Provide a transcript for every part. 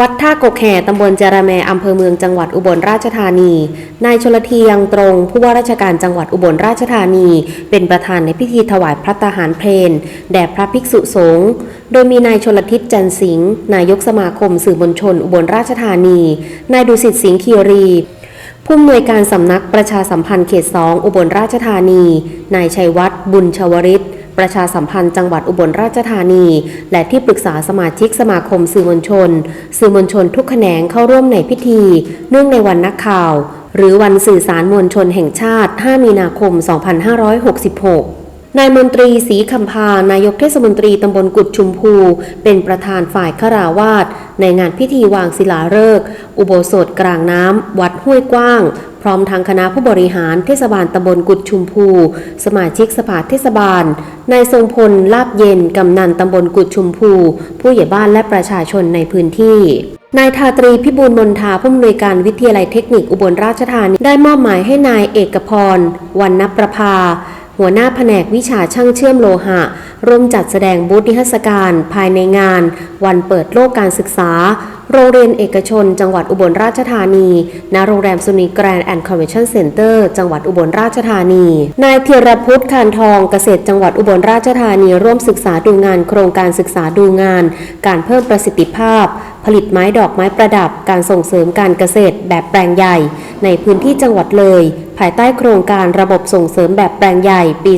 วัดท่ากกแห่ตำบลจาระแมอำเภอเมืองจังหวัดอุบลราชธานี นายชลเทียงตรง ผู้ว่าราชการจังหวัดอุบลราชธานี เป็นประธานในพิธีถวายพระตาหารเพลนแด่พระภิกษุสงฆ์โดยมีนายชลทิศจันสิงห์นายกสมาคมสื่อมวลชนอุบลราชธานี นายดุสิตสิงห์คีรีผู้อำนวยการสำนักประชาสัมพันธ์เขตสองอุบลราชธานี นายชัยวัฒน์บุญชวริต ประชาสัมพันธ์จังหวัดอุบลราชธานี และที่ปรึกษาสมาชิกสมาคมสื่อมวลชน สื่อมวลชนทุกแขนงเข้าร่วมในพิธี เนื่องในวันนักข่าว หรือวันสื่อสารมวลชนแห่งชาติ 5 มีนาคม 2566นายมนตรีศรีคำพานายกเทศมนตรีตำบลกุดชุมพู เป็นประธานฝ่ายขราวาสในงานพิธีวางศิลาฤกษ์อุโบสถกลางน้ำ วัดห้วยกว้าง พร้อมทางคณะผู้บริหารเทศบาลตำบลกุดชุมพู สมาชิกสภาเทศบาล นายทรงพล ลาบเย็น กำนันตำบลกุดชุมพู ผู้ใหญ่บ้านและประชาชนในพื้นที่นายทาตรีพิบูลมนทาผู้อำนวยการวิทยาลัยเทคนิคอุบลราชธานีได้มอบหมายให้นายเอกพรวรรณประภา หัวหน้าแผนกวิชาช่างเชื่อมโลหะ ร่วมจัดแสดงบูธนิทรรศการ ภายในงาน วันเปิดโลกการศึกษา โรงเรียนเอกชน จังหวัดอุบลราชธานี ณ โรงแรมสุนีแกรนด์แอนด์คอนเวนชั่นเซ็นเตอร์จังหวัดอุบลราชธานี นายเทียรพุทธคานทองเกษตรจังหวัดอุบลราชธานี ร่วมศึกษาดูงานโครงการศึกษาดูงาน การเพิ่มประสิทธิภาพ ผลิตไม้ดอกไม้ประดับ การส่งเสริมการเกษตรแบบแปลงใหญ่ ในพื้นที่จังหวัดเลย ภายใต้โครงการระบบส่งเสริมแบบแปลงใหญ่ปี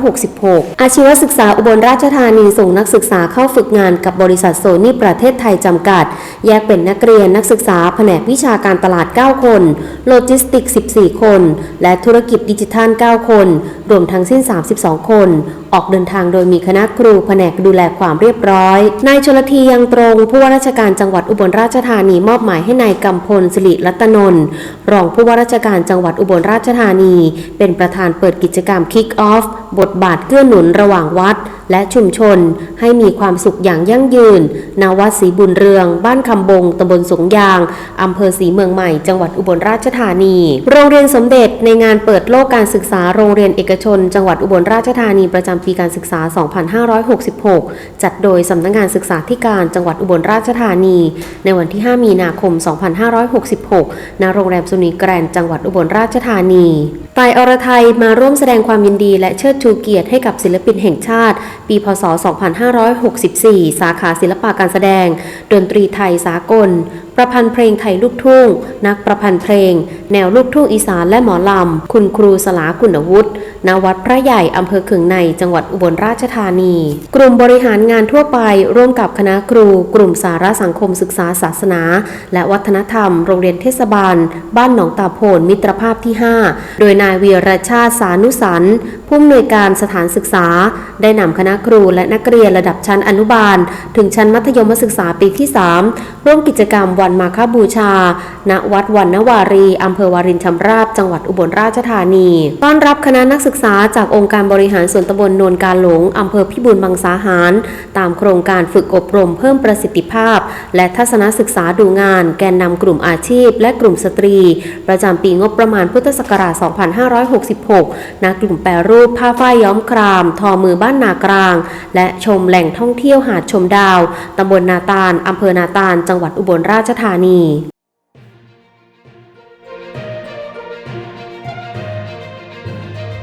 2566 อาชีวศึกษาอุบลราชธานีส่งนักศึกษาเข้าฝึกงานกับบริษัทโซนี่ประเทศไทยจำกัด แยกเป็นนักเรียนนักศึกษาแผนกวิชาการตลาด 9 คน โลจิสติก 14 คน และธุรกิจดิจิทัล 9 คน รวมทั้งสิ้น 32 คน ออกเดินทางโดยมีคณะครูแผนกดูแลความเรียบร้อย นายชลทียังตรงผู้ว่าราชการจังหวัดอุบลราชธานีมอบหมายให้นายกำพลสิริรัตนนท์รองผู้ว่าราชการจังหวัดอุบลราชธานี เป็นประธานเปิดกิจกรรม Kick Off บทบาทเกื้อหนุนระหว่างวัด และชุมชน ให้มีความสุขอย่างยั่งยืนณวัดศรีบุญเรือง บ้านคำบงตำบลสงยางอำเภอศรีเมืองใหม่ จังหวัดอุบลราชธานี โรงเรียนสมเด็จในงานเปิดโลกการศึกษาโรงเรียนเอกชน จังหวัดอุบลราชธานีประจำปีการศึกษา 2566 จัดโดยสำนักงานศึกษาธิการจังหวัดอุบลราชธานี ในวันที่ 5 มีนาคม 2566 ณ โรงแรมสุนีแกรนด์จังหวัดอุบลราชธานีตายอรไทยมาร่วมแสดงความยินดีและเชิดชูเกียรติให้กับศิลปินแห่งชาติ ปี พศ 2564 สาขาศิลปะการแสดง ดนตรีไทยสากลประพันธ์เพลงไทยลูกทุ่ง นักประพันธ์เพลง แนวลูกทุ่งอีสานและหมอลำ คุณครูสลาคุณวุฒิณวัดพระใหญ่อำเภอขืองในจังหวัดอุบลราชธานี กลุ่มบริหารงานทั่วไป ร่วมกับคณะครู กลุ่มสาระสังคมศึกษาศาสนา และวัฒนธรรม โรงเรียนเทศบาล บ้านหนองตาโพนมิตรภาพที่ 5 โดยนายเวียรชาติสานุสันต์ผู้อำนวยการสถานศึกษา ได้นำคณะครูและนักเรียนระดับชั้นอนุบาล ถึงชั้นมัธยมศึกษาปีที่ 3 ร่วมกิจกรรมวันมาฆบูชา ณ วัดวันนวารี อำเภอวารินชำราบ จังหวัดอุบลราชธานี ต้อนรับคณะนักศึกษาจากองค์การบริหารส่วนตำบลโนนกาหลง อำเภอพิบูลมังสาหาร ตามโครงการฝึกอบรมเพิ่มประสิทธิภาพ และทัศนศึกษาดูงาน แกนนำกลุ่มอาชีพ และกลุ่มสตรี ประจำปีงบประมาณพุทธศักราช 2566 ณ กลุ่มแปรรูปผ้าฝ้ายย้อมคราม ทอมือบ้านนากลาง และชมแหล่งท่องเที่ยวหาดชมดาว ตำบลนาตาลอำเภอนาตาล จังหวัดอุบลราชธานี